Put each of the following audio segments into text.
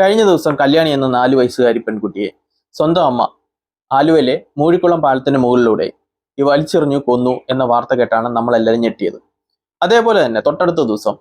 കഴിഞ്ഞ ദിവസം കല്യാണി എന്ന നാലു വയസ്സുകാരി പെൺകുട്ടിയെ സ്വന്തം അമ്മ ആലുവയിലെ മൂഴിക്കുളം പാലത്തിന് മുകളിലൂടെ ഈ വലിച്ചെറിഞ്ഞു കൊന്നു എന്ന വാർത്ത കേട്ടാണ് നമ്മളെല്ലാവരും ഞെട്ടിയത്. അതേപോലെ തന്നെ തൊട്ടടുത്ത ദിവസം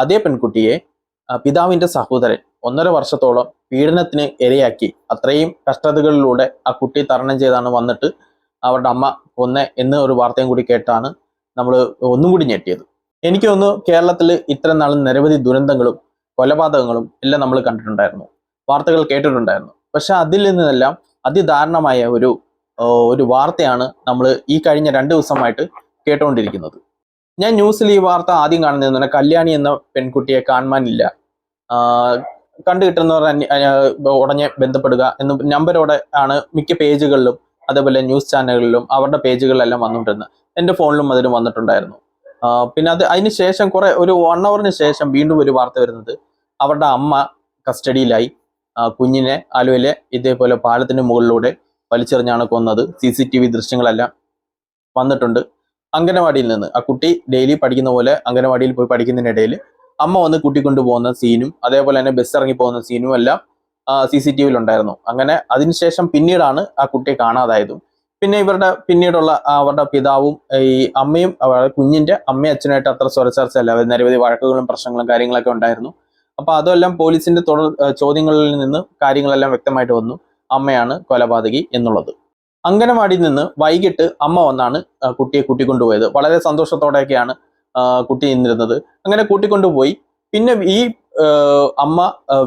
അതേ പെൺകുട്ടിയെ പിതാവിന്റെ സഹോദരൻ ഒന്നര വർഷത്തോളം പീഡനത്തിന് ഇരയാക്കി അത്രയും കഷ്ടതകളിലൂടെ ആ കുട്ടി തരണം ചെയ്താണ് വന്നിട്ട് അവരുടെ അമ്മ കൊന്ന എന്ന ഒരു വാർത്തയും കൂടി കേട്ടാണ് നമ്മൾ ഒന്നും കൂടി ഞെട്ടിയത്. എനിക്ക് കേരളത്തിൽ ഇത്രനാളും നിരവധി ദുരന്തങ്ങളും കൊലപാതകങ്ങളും എല്ലാം നമ്മൾ കണ്ടിട്ടുണ്ടായിരുന്നു. വാർത്തകൾ കേട്ടിട്ടുണ്ടായിരുന്നു. പക്ഷെ അതിൽ നിന്നെല്ലാം അതിദാരുണമായ ഒരു ഒരു വാർത്തയാണ് നമ്മൾ ഈ കഴിഞ്ഞ രണ്ട് ദിവസമായിട്ട് കേട്ടുകൊണ്ടിരിക്കുന്നത് ഞാൻ ന്യൂസിൽ ഈ വാർത്ത ആദ്യം കാണുന്നത് തന്നെ കല്യാണി എന്ന പെൺകുട്ടിയെ കാണുവാനില്ല. കണ്ടു കിട്ടുന്നവർ ഉടനെ ബന്ധപ്പെടുക എന്ന് നമ്പരോടെ ആണ് മിക്ക പേജുകളിലും അതേപോലെ ന്യൂസ് ചാനലുകളിലും അവരുടെ പേജുകളിലെല്ലാം വന്നുകൊണ്ടിരുന്നത്. എന്റെ ഫോണിലും അതിലും വന്നിട്ടുണ്ടായിരുന്നു. പിന്നെ അത് അതിന് ശേഷം കുറെ ഒരു വൺ അവറിന് ശേഷം വീണ്ടും ഒരു വാർത്ത വരുന്നത്. അവരുടെ അമ്മ കസ്റ്റഡിയിലായി. കുഞ്ഞിനെ ആലുവയിലെ ഇതേപോലെ പാലത്തിന് മുകളിലൂടെ വലിച്ചെറിഞ്ഞാണ് കൊന്നത്. സി സി ടി വി ദൃശ്യങ്ങളെല്ലാം വന്നിട്ടുണ്ട്. അംഗനവാടിയിൽ നിന്ന്. ആ കുട്ടി ഡെയിലി പഠിക്കുന്ന പോലെ അംഗനവാടിയിൽ പോയി പഠിക്കുന്നതിനിടയിൽ അമ്മ വന്ന് കുട്ടി കൊണ്ടുപോകുന്ന സീനും അതേപോലെ തന്നെ ബസ് ഇറങ്ങി പോകുന്ന സീനും എല്ലാം സി സി ടി വിയിൽ ഉണ്ടായിരുന്നു. അങ്ങനെ അതിനുശേഷം പിന്നീടാണ് ആ കുട്ടിയെ കാണാതായതും. പിന്നെ ഇവരുടെ പിന്നീടുള്ള അവരുടെ പിതാവും ഈ അമ്മയും അവരുടെ കുഞ്ഞിന്റെ അമ്മയും അച്ഛനായിട്ട് അത്ര സ്വരച്ചർച്ചയല്ല നിരവധി വഴക്കുകളും പ്രശ്നങ്ങളും കാര്യങ്ങളൊക്കെ ഉണ്ടായിരുന്നു. അപ്പൊ അതെല്ലാം പോലീസിന്റെ തുടർ ചോദ്യങ്ങളിൽ നിന്ന് കാര്യങ്ങളെല്ലാം വ്യക്തമായിട്ട് വന്നു. അമ്മയാണ് കൊലപാതകി എന്നുള്ളത്. അങ്കനവാടിയിൽ നിന്ന് വൈകിട്ട് അമ്മ വന്നാണ് കുട്ടിയെ കൂട്ടിക്കൊണ്ടുപോയത്. വളരെ സന്തോഷത്തോടെയൊക്കെയാണ് കുട്ടി നിന്നിരുന്നത്. അങ്ങനെ കൂട്ടിക്കൊണ്ടുപോയി. പിന്നെ ഈ അമ്മ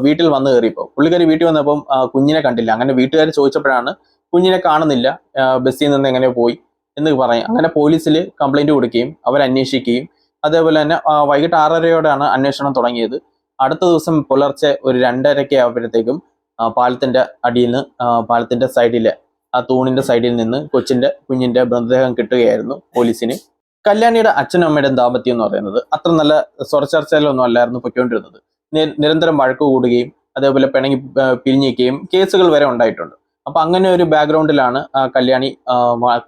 വീട്ടിൽ വന്നു കയറിയപ്പോൾ പുള്ളിക്കാരി വീട്ടിൽ വന്നപ്പം കുഞ്ഞിനെ കണ്ടില്ല. അങ്ങനെ വീട്ടുകാർ ചോദിച്ചപ്പോഴാണ് കുഞ്ഞിനെ കാണുന്നില്ല ബസ്സിൽ നിന്ന് എങ്ങനെ പോയി എന്ന് പറയും. അങ്ങനെ പോലീസിൽ കംപ്ലൈന്റ് കൊടുക്കുകയും അവരന്വേഷിക്കുകയും അതേപോലെ തന്നെ വൈകിട്ട് ആറരയോടെയാണ് അന്വേഷണം തുടങ്ങിയത്. അടുത്ത ദിവസം പുലർച്ചെ ഒരു രണ്ടരയ്ക്ക് ആകുമ്പോഴത്തേക്കും ആ, പാലത്തിന്റെ അടിയിൽ നിന്ന് പാലത്തിന്റെ സൈഡിലെ ആ തൂണിന്റെ സൈഡിൽ നിന്ന് കൊച്ചിന്റെ കുഞ്ഞിന്റെ മൃതദേഹം കിട്ടുകയായിരുന്നു പോലീസിന്. കല്യാണിയുടെ അച്ഛനും അമ്മയുടെ ദാമ്പത്യം എന്ന് പറയുന്നത് അത്ര നല്ല സ്വരചർച്ചയിലൊന്നും അല്ലായിരുന്നു പൊയ്ക്കൊണ്ടിരുന്നത്. നിരന്തരം വഴക്ക് കൂടുകയും അതേപോലെ പിണങ്ങി പിരിഞ്ഞിക്കുകയും കേസുകൾ വരെ ഉണ്ടായിട്ടുണ്ട്. അപ്പൊ അങ്ങനെ ഒരു ബാക്ക്ഗ്രൗണ്ടിലാണ് കല്യാണി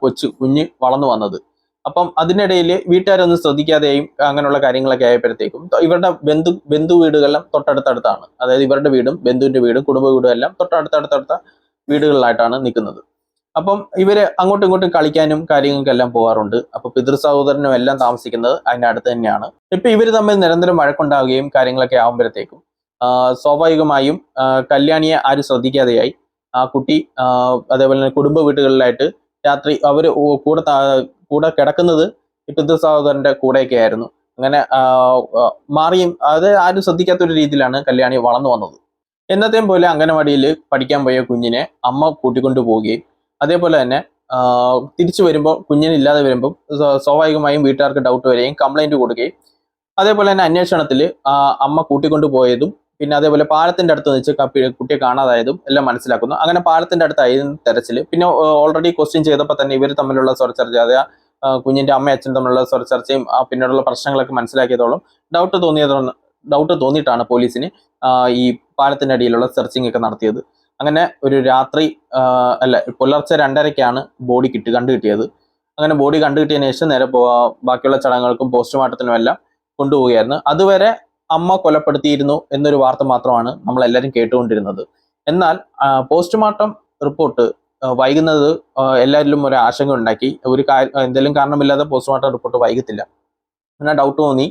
കൊച്ചു കുഞ്ഞ് വളർന്നു വന്നത്. അപ്പം അതിനിടയിൽ വീട്ടുകാരൊന്നും ശ്രദ്ധിക്കാതെയും അങ്ങനെയുള്ള കാര്യങ്ങളൊക്കെ ആയപ്പോഴത്തേക്കും ഇവരുടെ ബന്ധു ബന്ധു വീടുകളെല്ലാം തൊട്ടടുത്തടുത്താണ്. അതായത് ഇവരുടെ വീടും ബന്ധുവിന്റെ വീടും കുടുംബ വീടും എല്ലാം തൊട്ടടുത്തടുത്തടുത്ത വീടുകളിലായിട്ടാണ് നിൽക്കുന്നത്. അപ്പം ഇവർ അങ്ങോട്ടും ഇങ്ങോട്ടും കളിക്കാനും കാര്യങ്ങൾക്കെല്ലാം പോകാറുണ്ട് അപ്പൊ പിതൃ സഹോദരനും എല്ലാം താമസിക്കുന്നത് അതിന്റെ അടുത്ത് തന്നെയാണ്. ഇപ്പൊ ഇവർ തമ്മിൽ നിരന്തരം വഴക്കുണ്ടാവുകയും കാര്യങ്ങളൊക്കെ ആകുമ്പോഴത്തേക്കും സ്വാഭാവികമായും കല്യാണിയെ ആരും ശ്രദ്ധിക്കാതെയായി ആ കുട്ടി അതേപോലെ തന്നെ കുടുംബ വീടുകളിലായിട്ട് രാത്രി അവർ കൂടെ കൂടെ കിടക്കുന്നത് പിതൃ സഹോദരന്റെ കൂടെയൊക്കെ ആയിരുന്നു. അങ്ങനെ മാറിയും അത് ആരും ശ്രദ്ധിക്കാത്ത ഒരു രീതിയിലാണ് കല്യാണി വളർന്നു വന്നത്. എന്നത്തെയും പോലെ അംഗനവാടിയിൽ പഠിക്കാൻ പോയ കുഞ്ഞിനെ അമ്മ കൂട്ടിക്കൊണ്ടു പോവുകയും അതേപോലെ തന്നെ തിരിച്ചു വരുമ്പോൾ കുഞ്ഞിനെ ഇല്ലാതെ വരുമ്പോൾ സ്വാഭാവികമായും വീട്ടുകാർക്ക് ഡൗട്ട് വരികയും കംപ്ലൈന്റ് കൊടുക്കുകയും അതേപോലെ തന്നെ അന്വേഷണത്തിൽ അമ്മ കൂട്ടിക്കൊണ്ടു പോയതും പിന്നെ അതേപോലെ പാലത്തിന്റെ അടുത്ത് വെച്ച് കുട്ടിയെ കാണാതായതും എല്ലാം മനസ്സിലാക്കുന്നു. അങ്ങനെ പാലത്തിന്റെ അടുത്തായിരുന്നു തെരച്ചിൽ പിന്നെ ഓൾറെഡി ക്വസ്റ്റ്യൻ ചെയ്തപ്പോൾ തന്നെ ഇവർ തമ്മിലുള്ള സ്വരചർച്ച അതായത് കുഞ്ഞിന്റെ അമ്മ അച്ഛൻ തമ്മിലുള്ള സ്വരച്ചർച്ചയും ആ പിന്നീടുള്ള പ്രശ്നങ്ങളൊക്കെ മനസ്സിലാക്കിയതോളം ഡൗട്ട് തോന്നിയതോളം ഡൗട്ട് തോന്നിയിട്ടാണ് പോലീസിന് ഈ പാലത്തിന്റെ അടിയിലുള്ള സെർച്ചിങ് ഒക്കെ നടത്തിയത്. അങ്ങനെ ഒരു രാത്രി അല്ല പുലർച്ചെ രണ്ടരയ്ക്കാണ് ബോഡി കിട്ടി കണ്ടു കിട്ടിയത് അങ്ങനെ ബോഡി കണ്ടു കിട്ടിയതിനു ശേഷം നേരെ ബാക്കിയുള്ള ചടങ്ങുകൾക്കും പോസ്റ്റ്മോർട്ടത്തിനും എല്ലാം കൊണ്ടുപോവുകയായിരുന്നു. അതുവരെ അമ്മ കൊലപ്പെടുത്തിയിരുന്നു എന്നൊരു വാർത്ത മാത്രമാണ് നമ്മൾ എല്ലാവരും കേട്ടുകൊണ്ടിരുന്നത്. എന്നാൽ പോസ്റ്റ്മോർട്ടം റിപ്പോർട്ട് വൈകുന്നത് എല്ലാവരിലും ഒരു ആശങ്ക ഉണ്ടാക്കി. ഒരു എന്തെങ്കിലും കാരണമില്ലാതെ പോസ്റ്റ്മോർട്ടം റിപ്പോർട്ട് വൈകത്തില്ല. അങ്ങനെ ഡൗട്ട് തോന്നി.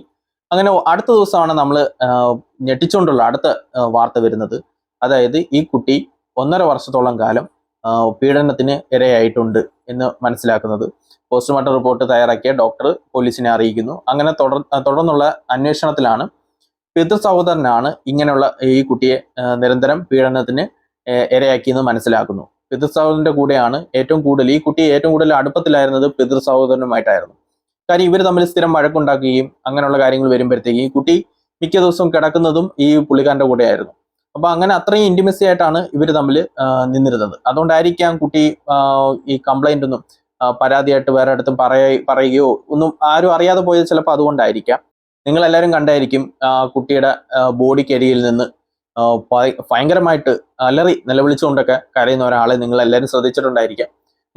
അങ്ങനെ അടുത്ത ദിവസമാണ് നമ്മൾ ഞെട്ടിച്ചുകൊണ്ടുള്ള അടുത്ത വാർത്ത വരുന്നത്. അതായത് ഈ കുട്ടി ഒന്നര വർഷത്തോളം കാലം പീഡനത്തിന് ഇരയായിട്ടുണ്ട് എന്ന് മനസ്സിലാക്കുന്നത്. പോസ്റ്റ്മോർട്ടം റിപ്പോർട്ട് തയ്യാറാക്കിയ ഡോക്ടർ പോലീസിനെ അറിയിക്കുന്നു. അങ്ങനെ തുടർ തുടർന്നുള്ള അന്വേഷണത്തിലാണ് പിതൃ സഹോദരനാണ് ഇങ്ങനെയുള്ള ഈ കുട്ടിയെ നിരന്തരം പീഡനത്തിന് ഇരയാക്കിയെന്ന് മനസ്സിലാക്കുന്നു. പിതൃ സഹോദരന്റെ കൂടെയാണ് ഏറ്റവും കൂടുതൽ ഈ കുട്ടി ഏറ്റവും കൂടുതൽ അടുപ്പത്തിലായിരുന്നത് പിതൃ സഹോദരനുമായിട്ടായിരുന്നു കാര്യം ഇവർ തമ്മിൽ സ്ഥിരം വഴക്കുണ്ടാക്കുകയും അങ്ങനെയുള്ള കാര്യങ്ങൾ വരുമ്പോഴത്തേക്കും ഈ കുട്ടി മിക്ക ദിവസവും കിടക്കുന്നതും ഈ പുള്ളിക്കാരന്റെ കൂടെയായിരുന്നു. അപ്പൊ അങ്ങനെ അത്രയും ഇന്റിമസി ആയിട്ടാണ് ഇവർ തമ്മിൽ നിന്നിരുന്നത്. അതുകൊണ്ടായിരിക്കാം കുട്ടി ഈ കംപ്ലൈന്റ് ഒന്നും പരാതിയായിട്ട് വേറെ അടുത്തും പറയ പറയുകയോ ഒന്നും ആരും അറിയാതെ പോയത് ചിലപ്പോൾ അതുകൊണ്ടായിരിക്കാം. നിങ്ങൾ എല്ലാവരും കണ്ടായിരിക്കും ആ കുട്ടിയുടെ ബോഡിക്കരിയിൽ നിന്ന് ഭയങ്കരമായിട്ട് അലറി നിലവിളിച്ചുകൊണ്ടൊക്കെ കരയുന്ന ഒരാളെ നിങ്ങൾ എല്ലാവരും ശ്രദ്ധിച്ചിട്ടുണ്ടായിരിക്കാം.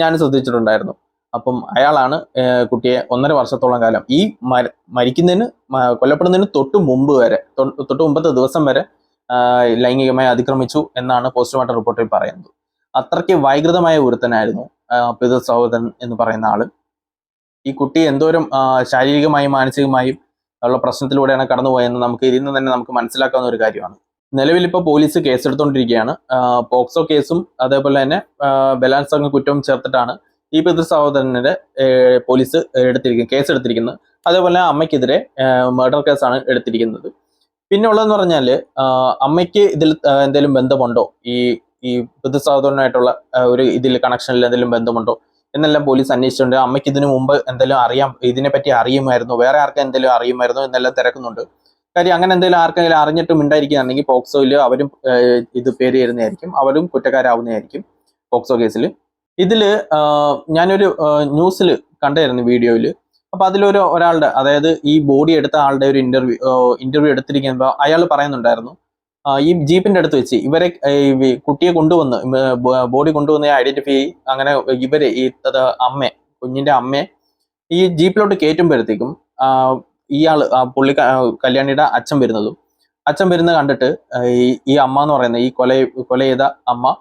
ഞാൻ ശ്രദ്ധിച്ചിട്ടുണ്ടായിരുന്നു. അപ്പം അയാളാണ് കുട്ടിയെ ഒന്നര വർഷത്തോളം കാലം ഈ മര- മരിക്കുന്നതിന് കൊല്ലപ്പെടുന്നതിന് തൊട്ട് മുമ്പ് വരെ തൊട്ട് മുമ്പത്തെ ദിവസം വരെ ലൈംഗികമായി അതിക്രമിച്ചു എന്നാണ് പോസ്റ്റ്മോർട്ടം റിപ്പോർട്ടിൽ പറയുന്നത്. അത്രയ്ക്ക് വൈകൃതമായ ഒരുത്തനായിരുന്നു പിതൃ സഹോദരൻ എന്ന് പറയുന്ന ആൾ. ഈ കുട്ടി എന്തോരം ശാരീരികമായും മാനസികമായും ഉള്ള പ്രശ്നത്തിലൂടെയാണ് കടന്നുപോയെന്ന് നമുക്ക് ഇതിൽ നിന്ന് തന്നെ നമുക്ക് മനസ്സിലാക്കാവുന്ന ഒരു കാര്യമാണ്. നിലവിൽ ഇപ്പോൾ പോലീസ് കേസെടുത്തുകൊണ്ടിരിക്കുകയാണ് പോക്സോ കേസും അതേപോലെ തന്നെ ബലാത്സംഗ കുറ്റവും ചേർത്തിട്ടാണ് ഈ പിതൃ സഹോദരനെ പോലീസ് എടുത്തിരിക്കുന്നത് കേസ് എടുത്തിരിക്കുന്നത് അതേപോലെ അമ്മയ്ക്കെതിരെ മർഡർ കേസാണ് എടുത്തിരിക്കുന്നത്. പിന്നെ ഉള്ളതെന്ന് പറഞ്ഞാൽ അമ്മയ്ക്ക് ഇതിൽ എന്തെങ്കിലും ബന്ധമുണ്ടോ? ഈ ഈ പിതൃ സഹോദരനായിട്ടുള്ള ഒരു ഇതിൽ കണക്ഷനിൽ എന്തെങ്കിലും ബന്ധമുണ്ടോ? എന്നെല്ലാം പോലീസ് അന്വേഷിച്ചിട്ടുണ്ട്. അമ്മയ്ക്ക് ഇതിനു മുമ്പ് എന്തെങ്കിലും അറിയാം ഇതിനെപ്പറ്റി അറിയുമായിരുന്നു വേറെ ആർക്കും എന്തെങ്കിലും അറിയുമായിരുന്നു എന്നെല്ലാം തിരക്കുന്നുണ്ട്. കാര്യം അങ്ങനെ എന്തെങ്കിലും ആർക്കെങ്കിലും അറിഞ്ഞിട്ട് മിണ്ടായിരിക്കുകയാണെങ്കിൽ പോക്സോയിൽ അവരും ഇത് പേര് തരുന്നതായിരിക്കും അവരും കുറ്റക്കാരാവുന്നതായിരിക്കും പോക്സോ കേസിൽ ഇതിൽ ഞാനൊരു ന്യൂസിൽ കണ്ടായിരുന്നു വീഡിയോയിൽ അപ്പൊ അതിലൊരു ഒരാളുടെ അതായത് ഈ ബോഡി എടുത്ത ആളുടെ ഒരു ഇന്റർവ്യൂ ഇന്റർവ്യൂ എടുത്തിരിക്കുമ്പോൾ അയാൾ പറയുന്നുണ്ടായിരുന്നു ഈ ജീപ്പിന്റെ അടുത്ത് വെച്ച് ഇവരെ കുട്ടിയെ കൊണ്ടുവന്ന് ബോഡി കൊണ്ടുവന്ന് ഐഡന്റിഫൈ അങ്ങനെ ഇവർ ഈ അമ്മ കുഞ്ഞിന്റെ അമ്മയെ ഈ ജീപ്പിലോട്ട് കയറ്റുമ്പോഴത്തേക്കും ഇയാൾ പുള്ളി കല്യാണിയുടെ അച്ഛൻ വരുന്നതും അച്ഛൻ വരുന്നത് കണ്ടിട്ട് ഈ അമ്മ എന്ന് പറയുന്ന ഈ കൊല കൊല ചെയ്ത അമ്മ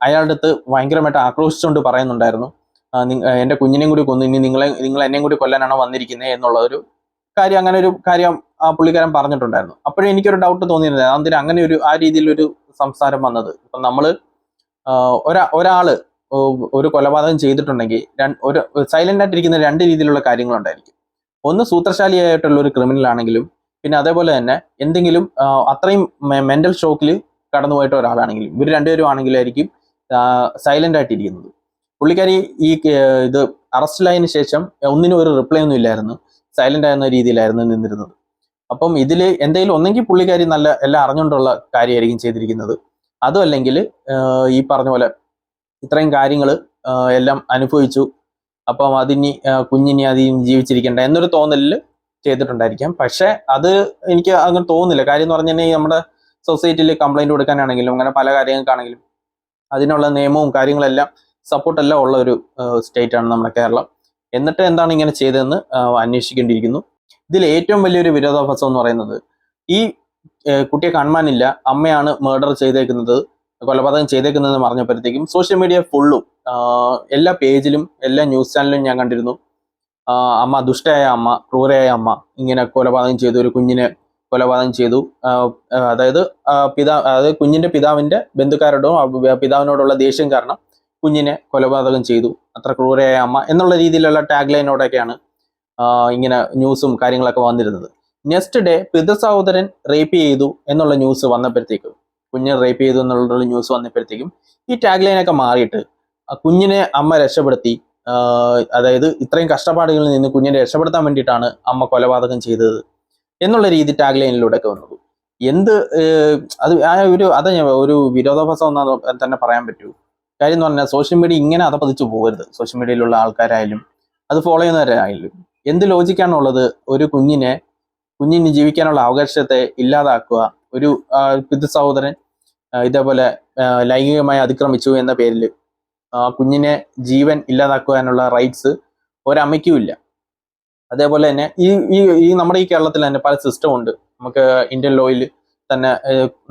അയാളുടെ അടുത്ത് ഭയങ്കരമായിട്ട് ആക്രോശിച്ചുകൊണ്ട് പറയുന്നുണ്ടായിരുന്നു എന്റെ കുഞ്ഞിനെയും കൂടി കൊന്നു ഇനി നിങ്ങളെ നിങ്ങൾ എന്നെയും കൂടി കൊല്ലാനാണോ വന്നിരിക്കുന്നത് എന്നുള്ള ഒരു കാര്യം അങ്ങനെ ഒരു കാര്യം പുള്ളിക്കാരൻ പറഞ്ഞിട്ടുണ്ടായിരുന്നു. അപ്പോഴും എനിക്കൊരു ഡൗട്ട് തോന്നിയിരുന്നത് അതിന് അങ്ങനെ ഒരു ആ രീതിയിലൊരു സംസാരം വന്നത്? ഇപ്പൊ നമ്മൾ ഒരാ ഒരാൾ ഒരു കൊലപാതകം ചെയ്തിട്ടുണ്ടെങ്കിൽ ഒരു സൈലന്റ് ആയിട്ടിരിക്കുന്ന രണ്ട് രീതിയിലുള്ള കാര്യങ്ങളുണ്ടായിരിക്കും. ഒന്ന് സൂത്രശാലിയായിട്ടുള്ള ഒരു ക്രിമിനൽ ആണെങ്കിലും പിന്നെ അതേപോലെ തന്നെ എന്തെങ്കിലും അത്രയും മെന്റൽ ഷോക്കിൽ കടന്നുപോയിട്ട് ഒരാളാണെങ്കിലും ഇവർ രണ്ടുപേരും ആണെങ്കിലായിരിക്കും സൈലന്റ് ആയിട്ടിരിക്കുന്നത്. പുള്ളിക്കാരി ഈ ഇത് അറസ്റ്റിലായതിനു ശേഷം ഒന്നിനും ഒരു റിപ്ലൈ ഒന്നും ഇല്ലായിരുന്നു. സൈലന്റ് ആയിരുന്ന രീതിയിലായിരുന്നു നിന്നിരുന്നത്. അപ്പം ഇതിൽ എന്തെങ്കിലും ഒന്നെങ്കിൽ പുള്ളിക്കാരി നല്ല എല്ലാം അറിഞ്ഞുകൊണ്ടുള്ള കാര്യമായിരിക്കും ചെയ്തിരിക്കുന്നത്. അതും അല്ലെങ്കിൽ ഈ പറഞ്ഞ പോലെ ഇത്രയും കാര്യങ്ങൾ എല്ലാം അനുഭവിച്ചു. അപ്പം അതിനി കുഞ്ഞിനി അതിന് ജീവിച്ചിരിക്കേണ്ട എന്നൊരു തോന്നലിൽ ചെയ്തിട്ടുണ്ടായിരിക്കാം. പക്ഷെ അത് എനിക്ക് അങ്ങനെ തോന്നുന്നില്ല. കാര്യം എന്ന് പറഞ്ഞാൽ നമ്മുടെ സൊസൈറ്റിയിൽ കംപ്ലൈന്റ് കൊടുക്കാനാണെങ്കിലും അങ്ങനെ പല കാര്യങ്ങൾക്കാണെങ്കിലും അതിനുള്ള നിയമവും കാര്യങ്ങളെല്ലാം സപ്പോർട്ടെല്ലാം ഉള്ള ഒരു സ്റ്റേറ്റാണ് നമ്മുടെ കേരളം. എന്നിട്ട് എന്താണ് ഇങ്ങനെ ചെയ്തതെന്ന് അന്വേഷിക്കേണ്ടിയിരിക്കുന്നു. ഇതിൽ ഏറ്റവും വലിയൊരു വിരോധാഭാസം എന്ന് പറയുന്നത് ഈ കുട്ടിയെ കാണുവാനില്ല അമ്മയാണ് മേർഡർ ചെയ്തേക്കുന്നത് കൊലപാതകം ചെയ്തേക്കുന്നത് എന്ന് പറഞ്ഞപ്പോഴത്തേക്കും സോഷ്യൽ മീഡിയ ഫുള്ളും എല്ലാ പേജിലും എല്ലാ ന്യൂസ് ചാനലിലും ഞാൻ കണ്ടിരുന്നു. അമ്മ ദുഷ്ടയായ അമ്മ ക്രൂരയായ അമ്മ ഇങ്ങനെ കൊലപാതകം ചെയ്തു ഒരു കുഞ്ഞിനെ കൊലപാതകം ചെയ്തു. അതായത് പിതാ അതായത് കുഞ്ഞിന്റെ പിതാവിന്റെ ബന്ധുക്കാരോടും പിതാവിനോടുള്ള ദേഷ്യം കാരണം കുഞ്ഞിനെ കൊലപാതകം ചെയ്തു. അത്ര ക്രൂരയായ അമ്മ എന്നുള്ള രീതിയിലുള്ള ടാഗ് ലൈനോടൊക്കെയാണ് ഇങ്ങനെ ന്യൂസും കാര്യങ്ങളൊക്കെ വന്നിരുന്നത്. നെക്സ്റ്റ് ഡേ പിതൃസഹോദരൻ റേപ്പ് ചെയ്തു എന്നുള്ള ന്യൂസ് വന്നപ്പോഴത്തേക്കും കുഞ്ഞിനെ റേപ്പ് ചെയ്തു എന്നുള്ള ന്യൂസ് വന്നപ്പോഴത്തേക്കും ഈ ടാഗ് ലൈനൊക്കെ മാറിയിട്ട് കുഞ്ഞിനെ അമ്മ രക്ഷപ്പെടുത്തി അതായത് ഇത്രയും കഷ്ടപ്പാടുകളിൽ നിന്ന് കുഞ്ഞിനെ രക്ഷപ്പെടുത്താൻ വേണ്ടിയിട്ടാണ് അമ്മ കൊലപാതകം ചെയ്തത് എന്നുള്ള രീതി ടാഗ് ലൈനിലൂടെ ഒക്കെ വന്നത്. എന്ത് അത് ആ ഒരു അതാ ഞാൻ ഒരു വിരോധാഭാസം തന്നെ പറയാൻ പറ്റൂ. കാര്യം എന്ന് പറഞ്ഞാൽ സോഷ്യൽ മീഡിയ ഇങ്ങനെ അതപ്പതിച്ചു പോകരുത്. സോഷ്യൽ മീഡിയയിലുള്ള ആൾക്കാരായാലും അത് ഫോളോ ചെയ്യുന്നവരായാലും. എന്ത് ലോജിക്കാണുള്ളത്? ഒരു കുഞ്ഞിനെ കുഞ്ഞിന് ജീവിക്കാനുള്ള അവകാശത്തെ ഇല്ലാതാക്കുക. ഒരു പിതൃ സഹോദരൻ ഇതേപോലെ ലൈംഗികമായി അതിക്രമിച്ചു എന്ന പേരിൽ ആ കുഞ്ഞിനെ ജീവൻ ഇല്ലാതാക്കുവാനുള്ള റൈറ്റ്സ് ഒരമ്മയ്ക്കും ഇല്ല അതേപോലെ തന്നെ ഈ ഈ ഈ നമ്മുടെ ഈ കേരളത്തിൽ തന്നെ പല സിസ്റ്റം ഉണ്ട്. നമുക്ക് ഇന്ത്യൻ ലോയിൽ തന്നെ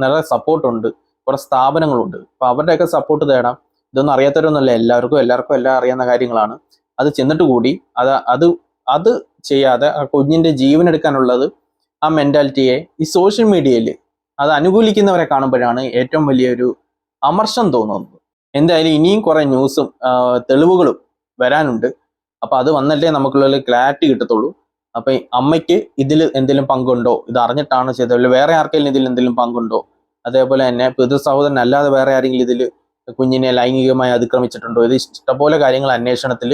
നല്ല സപ്പോർട്ടുണ്ട് കുറെ സ്ഥാപനങ്ങളുണ്ട്. അപ്പൊ അവരുടെയൊക്കെ സപ്പോർട്ട് തേടാം. ഇതൊന്നും അറിയാത്തവരൊന്നുമല്ല. എല്ലാവർക്കും എല്ലാവർക്കും എല്ലാം അറിയാവുന്ന കാര്യങ്ങളാണ്. അത് ചെന്നിട്ട് കൂടി അത് അത് അത് ചെയ്യാതെ ആ കുഞ്ഞിന്റെ ജീവൻ എടുക്കാനുള്ളത് ആ മെന്റാലിറ്റിയെ ഈ സോഷ്യൽ മീഡിയയിൽ അത് അനുകൂലിക്കുന്നവരെ കാണുമ്പോഴാണ് ഏറ്റവും വലിയൊരു അമർഷം തോന്നുന്നത്. എന്തായാലും ഇനിയും കുറേ ന്യൂസും തെളിവുകളും വരാനുണ്ട്. അപ്പോൾ അത് വന്നല്ലേ നമുക്കുള്ള ക്ലാരിറ്റി കിട്ടത്തുള്ളൂ. അപ്പം അമ്മയ്ക്ക് ഇതിൽ എന്തെങ്കിലും പങ്കുണ്ടോ? ഇത് അറിഞ്ഞിട്ടാണ് ചെയ്തത് വേറെ ആർക്കെങ്കിലും ഇതിൽ എന്തെങ്കിലും പങ്കുണ്ടോ? അതേപോലെ തന്നെ പിതൃ സഹോദരൻ അല്ലാതെ വേറെ ആരെങ്കിലും ഇതിൽ കുഞ്ഞിനെ ലൈംഗികമായി അതിക്രമിച്ചിട്ടുണ്ടോ? ഇത് ഇഷ്ടപോലെ കാര്യങ്ങൾ അന്വേഷണത്തിൽ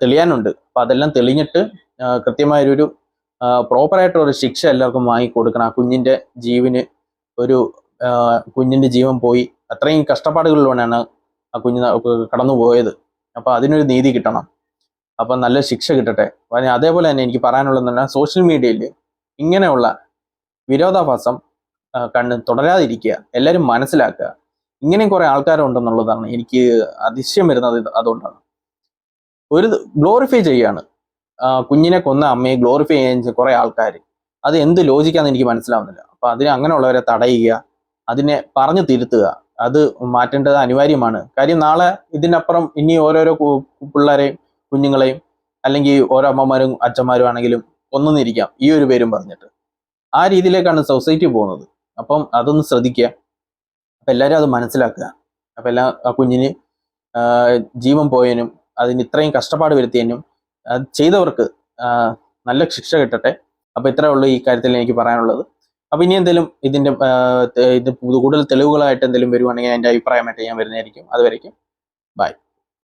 തെളിയാനുണ്ട്. അപ്പൊ അതെല്ലാം തെളിഞ്ഞിട്ട് കൃത്യമായൊരു പ്രോപ്പറായിട്ടുള്ള ഒരു ശിക്ഷ എല്ലാവർക്കും വാങ്ങി കൊടുക്കണം ആ കുഞ്ഞിന്റെ ജീവന് ഒരു കുഞ്ഞിന്റെ ജീവൻ പോയി. അത്രയും കഷ്ടപ്പാടുകളിലൂടെയാണ് ആ കുഞ്ഞ് കടന്നു പോയത് അപ്പൊ അതിനൊരു നീതി കിട്ടണം. അപ്പൊ നല്ല ശിക്ഷ കിട്ടട്ടെ. അതേപോലെ തന്നെ എനിക്ക് പറയാനുള്ളത് പറഞ്ഞാൽ സോഷ്യൽ മീഡിയയിൽ ഇങ്ങനെയുള്ള വിരോധാഭാസം കണ്ണ് തുടരാതിരിക്കുക എല്ലാവരും മനസ്സിലാക്കുക. ഇങ്ങനെയും കുറെ ആൾക്കാരുണ്ടെന്നുള്ളതാണ് എനിക്ക് അതിശയം വരുന്നത്. അതുകൊണ്ടാണ്. ഒരു ഗ്ലോറിഫൈ ചെയ്യാണ്. കുഞ്ഞിനെ കൊന്ന അമ്മയെ ഗ്ലോറിഫൈ ചെയ്യാൻ കുറെ ആൾക്കാർ അത് എന്ത് ലോജിക്കാന്ന് എനിക്ക് മനസ്സിലാവുന്നില്ല. അപ്പൊ അതിന് അങ്ങനെയുള്ളവരെ തടയുക അതിനെ പറഞ്ഞു തിരുത്തുക അത് മാറ്റേണ്ടത് അനിവാര്യമാണ്. കാര്യം നാളെ ഇതിനപ്പുറം ഇനി ഓരോരോ പിള്ളേരെയും കുഞ്ഞുങ്ങളെയും അല്ലെങ്കിൽ ഓരോ അമ്മമാരും അച്ഛന്മാരും ആണെങ്കിലും ഒന്നിരിക്കാം ഈ ഒരു പേരും പറഞ്ഞിട്ട്. ആ രീതിയിലേക്കാണ് സൊസൈറ്റി പോകുന്നത്. അപ്പം അതൊന്ന് ശ്രദ്ധിക്കുക. അപ്പൊ എല്ലാവരും അത് മനസ്സിലാക്കുക. അപ്പൊ എല്ലാ ആ കുഞ്ഞിന് ജീവൻ പോയതിനും അതിന് ഇത്രയും കഷ്ടപ്പാട് വരുത്തിയതിനും അത് ചെയ്തവർക്ക് നല്ല ശിക്ഷ കിട്ടട്ടെ. അപ്പൊ ഇത്രേ ഉള്ളൂ ഈ കാര്യത്തിൽ എനിക്ക് പറയാനുള്ളത്. അപ്പൊ ഇനി എന്തെങ്കിലും ഇതിന്റെ ആ, ഇത് കൂടുതൽ തെളിവുകളായിട്ട് എന്തെങ്കിലും വരുവാണെങ്കിൽ എന്റെ അഭിപ്രായമായിട്ട് ഞാൻ വരുന്നതായിരിക്കും. അതുവരേക്കും. ബൈ.